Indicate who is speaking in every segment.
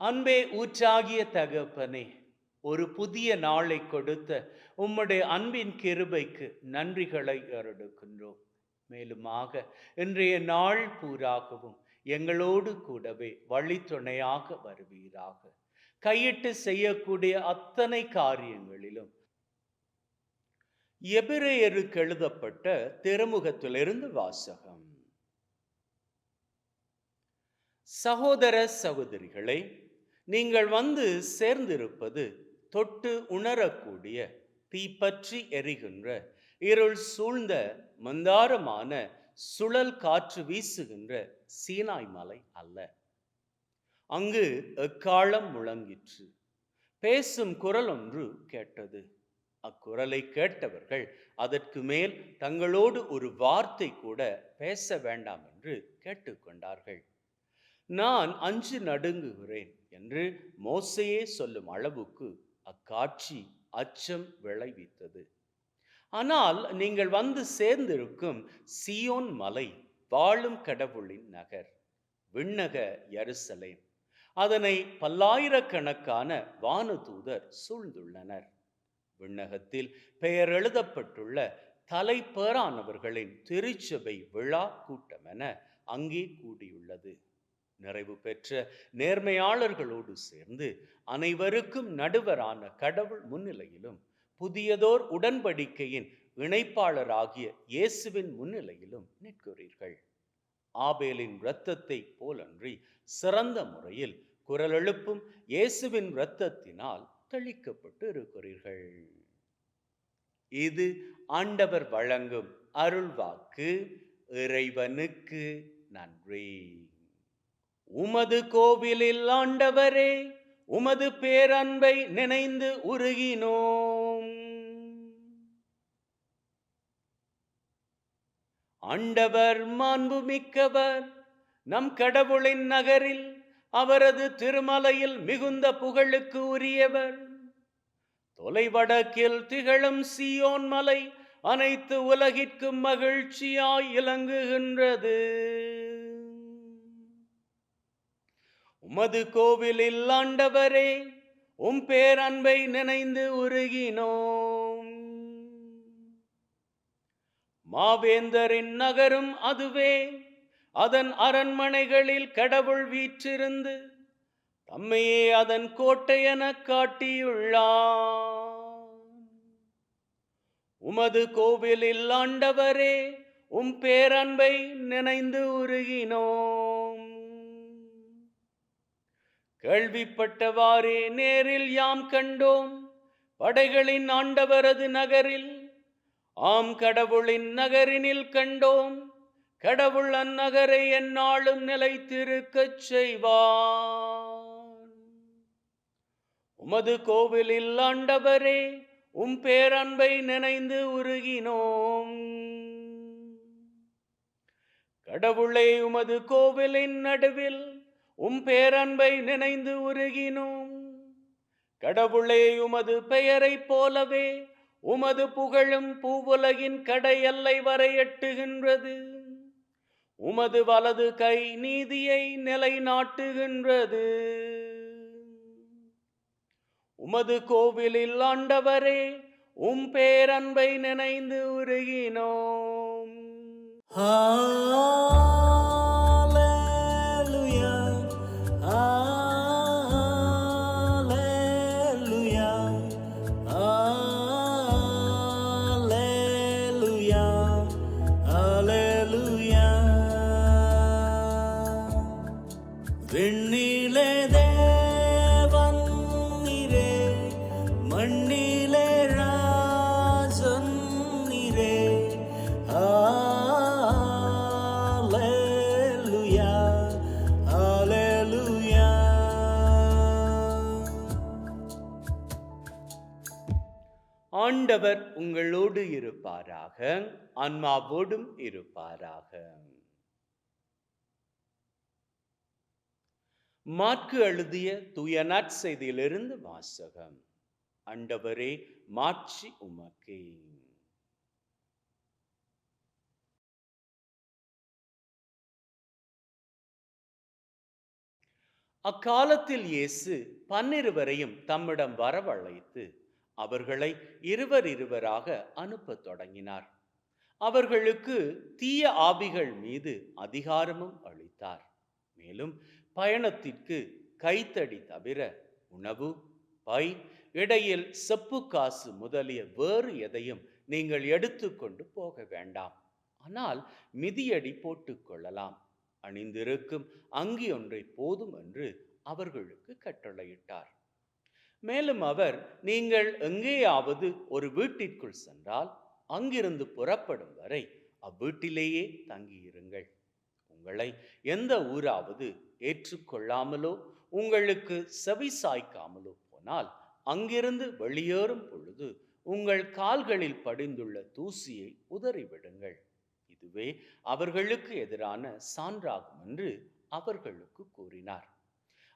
Speaker 1: அன்பே ஊற்றாகிய தகப்பனே ஒரு புதிய நாளை கொடுத்த உம்முடைய அன்பின் கிருபைக்கு நன்றிகளை அருடுக்கின்றோம் மேலுமாக இன்றைய நாள் பூராகவும் எங்களோடு கூடவே வழித்துணையாக வருவீராக. கையிட்டு செய்யக்கூடிய அத்தனை காரியங்களிலும் எபிரேயருக்கு எழுதப்பட்ட திருமுகத்திலிருந்து வாசகம். சகோதர சகோதரிகளை நீங்கள் வந்து சேர்ந்திருப்பது தொட்டு உணரக்கூடிய தீப்பற்றி எரிகின்ற இருள் சூழ்ந்த மந்தாரமான சுழல் காற்று வீசுகின்ற சீனாய் மலை அல்ல. அங்கு எக்காலம் முழங்கிற்று? பேசும் குரல் ஒன்று கேட்டது. அக்குரலை கேட்டவர்கள் அதற்கு மேல் தங்களோடு ஒரு வார்த்தை கூட பேச வேண்டாம் என்று கேட்டுக்கொண்டார்கள். நான் அஞ்சு நடுங்குகிறேன் என்று மோசையே சொல்லும் அளவுக்கு அக்காட்சி அச்சம் விளைவித்தது. ஆனால் நீங்கள் வந்து சேர்ந்திருக்கும் சியோன் மலை வாழும் கடவுளின் நகர் விண்ணக எருசலேம். அதனை பல்லாயிரக்கணக்கான வானதூதர் சூழ்ந்துள்ளனர். விண்ணகத்தில் பெயர் எழுதப்பட்டுள்ள தலைப்பேரானவர்களின் திருச்சபை விழா கூட்டமென அங்கே கூடியுள்ளது. நிறைவு பெற்ற நேர்மையாளர்களோடு சேர்ந்து அனைவருக்கும் நடுவரான கடவுள் முன்னிலையிலும் புதியதோர் உடன்படிக்கையின் இணைப்பாளராகிய இயேசுவின் முன்னிலையிலும் நிற்கிறீர்கள். ஆபேலின் இரத்தத்தை போலன்றி சிறந்த முறையில் குரல் எழுப்பும் இயேசுவின் இரத்தத்தினால் தெளிக்கப்பட்டு இருக்கிறீர்கள் இது ஆண்டவர் வழங்கும் அருள்வாக்கு. இறைவனுக்கு நன்றி. உமது கோவிலில் ஆண்டவரே உமது பேரன்பை நினைந்து உருகினோம். ஆண்டவர் மாண்புமிக்கவர் நம் கடவுளின் நகரில் அவரது திருமலையில் மிகுந்த புகழுக்கு உரியவர். தொலைவடக்கில் திகழும் சியோன் மலை அனைத்து உலகிற்கும் மகிழ்ச்சியாய் இலங்குகின்றது. உமது கோவிலில் ஆண்டவரே உம் பேரன்பை நினைந்து உருகினோம். மாவேந்தரின் நகரும் அதுவே அதன் அரண்மனைகளில் கடவுள் வீற்றிருந்து தம்மையே அதன் கோட்டையென காட்டியுள்ளார் உமது கோவிலில் ஆண்டவரே உம் பேரன்பை நினைந்து உருகினோம். கேள்விப்பட்டவாறே நேரில் யாம் கண்டோம். படைகளின் ஆண்டவரது நகரில் ஆம் கடவுளின் நகரினில் கண்டோம். கடவுள் அந்நகரை எந்நாளும் நிலைத்திருக்கச் செய்வான். உமது கோவிலில் ஆண்டவரே உம் பேரன்பை நினைந்து உருகினோம். கடவுளை உமது கோவிலின் நடுவில் உம் பேரன்பை நினைந்து உருகினோம். கடவுளே உமது பெயரைப் போலவே உமது புகழும் பூவுலகின் கடை எல்லை வரை எட்டுகின்றது. உமது வலது கை நீதியை நிலைநாட்டுகின்றது. உமது கோவிலில் ஆண்டவரே உம் பேரன்பை நினைந்து உருகினோம்.
Speaker 2: ஆ
Speaker 1: ஆண்டவர் உங்களோடு இருப்பாராக ஆன்மாவோடும் இருப்பாராக. மாற்கு எழுதிய தூய நற்செய்தியிலிருந்து வாசகம். அண்டவரே மாட்சி உமக்கே. அக்காலத்தில் இயேசு பன்னிருவரையும் தம்மிடம் வரவழைத்து அவர்களை இருவர் இருவராக அனுப்பத் தொடங்கினார். அவர்களுக்கு தீய ஆவிகள் மீது அதிகாரமும் அளித்தார். மேலும் பயணத்திற்கு கைத்தடி தவிர உணவு பை இடையில் செப்பு காசு முதலிய வேறு எதையும் நீங்கள் எடுத்துக்கொண்டு போக வேண்டாம். ஆனால் மிதியடி போட்டுக்கொள்ளலாம் அணிந்திருக்கும் அங்கி ஒன்றை போதும் என்று அவர்களுக்கு கட்டளையிட்டார். மேலும் அவர் நீங்கள் எங்கேயாவது ஒரு வீட்டிற்குள் சென்றால் அங்கிருந்து புறப்படும் வரை அவ்வீட்டிலேயே தங்கியிருங்கள். உங்களை எந்த ஊராவது ஏற்றுக்கொள்ளாமலோ உங்களுக்கு செவி சாய்க்காமலோ போனால் அங்கிருந்து வெளியேறும் பொழுது உங்கள் கால்களில் படிந்துள்ள தூசியை உதறிவிடுங்கள். இதுவே அவர்களுக்கு எதிரான சான்றாகும் என்று அவர்களுக்கு கூறினார்.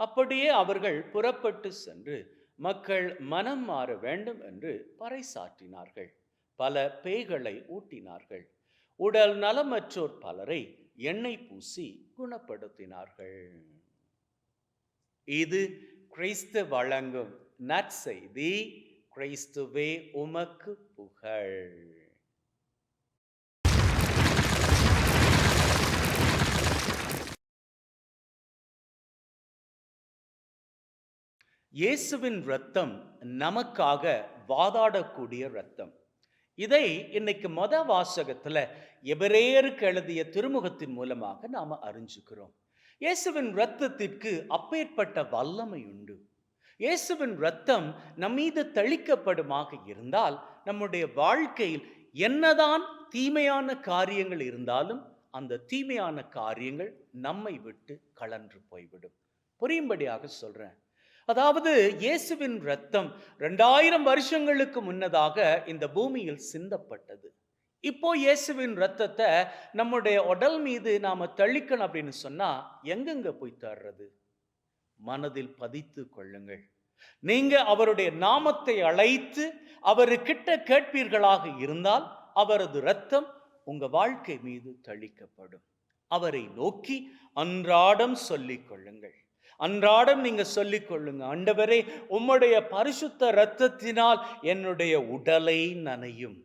Speaker 1: அப்படியே அவர்கள் புறப்பட்டு சென்று மக்கள் மனம் மாற வேண்டும் என்று பறைசாற்றினார்கள். பல பேய்களை ஊட்டினார்கள். உடல் நலமற்றோர் பலரை எண்ணெய் பூசி குணப்படுத்தினார்கள். இது கிறிஸ்து வழங்கும் நற்செய்தி. கிறிஸ்துவே உமக்கு புகழ். இயேசுவின் ரத்தம் நமக்காக வாதாடக்கூடிய ரத்தம் இதை இன்னைக்கு மத வாசகத்துல எபிரேயருக்கு எழுதிய திருமுகத்தின் மூலமாக நாம அறிஞ்சுக்கிறோம். இயேசுவின் ரத்தத்திற்கு அப்பேற்பட்ட வல்லமை உண்டு. இயேசுவின் ரத்தம் நம்மீது தளிக்கப்படுமாக இருந்தால் நம்முடைய வாழ்க்கையில் என்னதான் தீமையான காரியங்கள் இருந்தாலும் அந்த தீமையான காரியங்கள் நம்மை விட்டு கலன்று போய்விடும். புரியும்படியாக சொல்றேன். அதாவது இயேசுவின் ரத்தம் ரெண்டாயிரம் வருஷங்களுக்கு முன்னதாக இந்த பூமியில் சிந்தப்பட்டது. இப்போ இயேசுவின் ரத்தத்தை நம்முடைய உடல் மீது நாம தெளிக்கணும் அப்படின்னு சொன்னா எங்கெங்க போய் தர்றது? மனதில் பதித்து கொள்ளுங்கள். நீங்க அவருடைய நாமத்தை அழைத்து அவருக்கிட்ட கேட்பீர்களாக இருந்தால் அவரது ரத்தம் உங்க வாழ்க்கை மீது தளிக்கப்படும். அவரை நோக்கி அன்றாடம் சொல்லிக் கொள்ளுங்கள். அன்றாடம் நீங்கள் சொல்லிக் கொள்ளுங்க. ஆண்டவரே உம்முடைய பரிசுத்த இரத்தத்தினால் என்னுடைய உடலை நனையும்.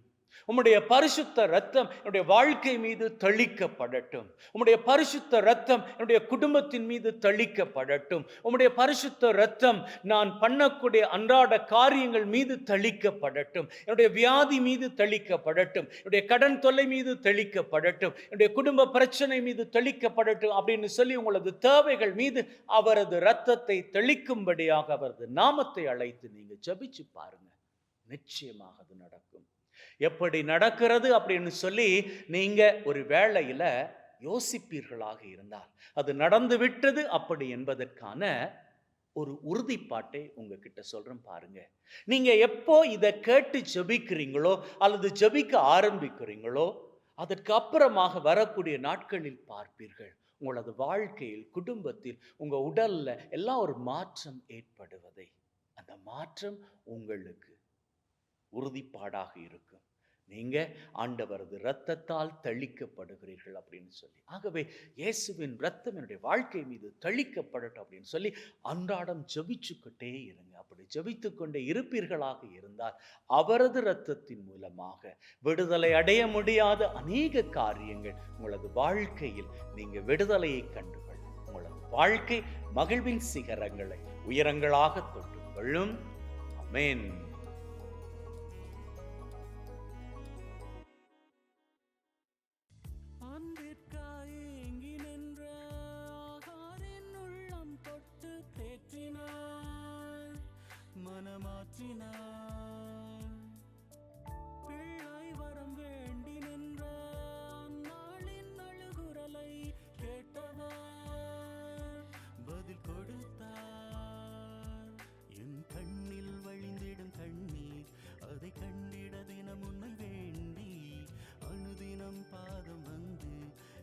Speaker 1: உம்முடைய பரிசுத்த ரத்தம் என்னுடைய வாழ்க்கை மீது தெளிக்கப்படட்டும். உம்முடைய பரிசுத்த ரத்தம் என்னுடைய குடும்பத்தின் மீது தெளிக்கப்படட்டும். உம்முடைய பரிசுத்த ரத்தம் நான் பண்ணக்கூடிய அன்றாட காரியங்கள் மீது தெளிக்கப்படட்டும். என்னுடைய வியாதி மீது தெளிக்கப்படட்டும். என்னுடைய கடன் தொல்லை மீது தெளிக்கப்படட்டும். என்னுடைய குடும்ப பிரச்சனை மீது தெளிக்கப்படட்டும் அப்படின்னு சொல்லி உங்களது தேவைகள் மீது அவரது ரத்தத்தை தெளிக்கும்படியாக அவரது நாமத்தை அழைத்து நீங்கள் ஜபிச்சு பாருங்க. நிச்சயமாக அது நடக்கும். எப்படி நடக்கிறது அப்படின்னு சொல்லி நீங்க ஒரு வேளையில் யோசிப்பீர்களாக இருந்தால் அது நடந்து விட்டது அப்படி என்பதற்கான ஒரு உறுதிப்பாட்டை உங்ககிட்ட சொல்றேன் பாருங்க. நீங்க எப்போ இதை கேட்டு ஜெபிக்கிறீங்களோ அல்லது ஜெபிக்க ஆரம்பிக்கிறீங்களோ அதற்கு அப்புறமாக வரக்கூடிய நாட்களில் பார்ப்பீர்கள். உங்களது வாழ்க்கையில் குடும்பத்தில் உங்க உடல்ல எல்லாம் ஒரு மாற்றம் ஏற்படுவதை. அந்த மாற்றம் உங்களுக்கு உறுதிப்பாடாக இருக்கும் நீங்க ஆண்டவரது இரத்தத்தால் தெளிக்கப்படுகிறீர்கள் அப்படின்னு சொல்லி. ஆகவே இயேசுவின் ரத்தம் என்னுடைய வாழ்க்கை மீது தெளிக்கப்படட்டும் அப்படின்னு சொல்லி அன்றாடம் ஜெபிச்சுக்கிட்டே இருங்க. அப்படி ஜபித்து கொண்டே இருப்பீர்களாக இருந்தால் அவரது இரத்தத்தின் மூலமாக விடுதலை அடைய முடியாத அநேக காரியங்கள் உங்களது வாழ்க்கையில் நீங்க விடுதலையை கண்டுகள். உங்களது வாழ்க்கை மகிழ்வின் சிகரங்களை உயரங்களாக தொட்டு கொள்ளும். அமேன்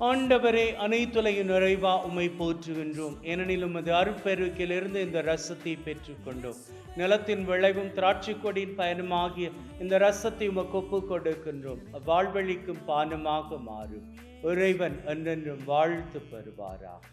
Speaker 1: ஆண்டவரே அனைத்துலையும் நிறைவா உம்மை போற்றுகின்றோம். ஏனெனில் உமது அருப்பெருக்கிலிருந்து இந்த ரசத்தை பெற்றுக்கொண்டோம். நிலத்தின் விளைவும் திராட்சை கொடியின் பயனுமாகிய இந்த ரசத்தை உமக்கு ஒப்பு கொடுக்கின்றோம். வாழ்வழிக்கும் பானமாக மாறும். இறைவன் என்றென்றும் வாழ்த்து பெறுவாராக.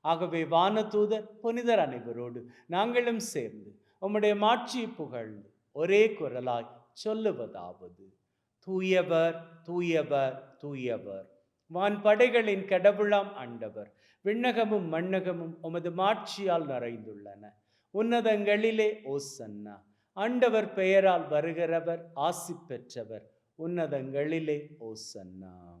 Speaker 1: ஆகவே வானதூதர் புனிதர் அனைவரோடு நாங்களும் சேர்ந்து உம்முடைய மாட்சி புகழ்ந்து ஒரே குரலாய் சொல்லுவதாவது. தூயவர் தூயவர் தூயவர். வான் படைகளின் கடவுளாம் ஆண்டவர். விண்ணகமும் மண்ணகமும் உமது மாட்சியால் நிறைந்துள்ளன. உன்னதங்களிலே ஓசன்னா. ஆண்டவர் பெயரால் வருகிறவர் ஆசி பெற்றவர். உன்னதங்களிலே ஓசன்னா.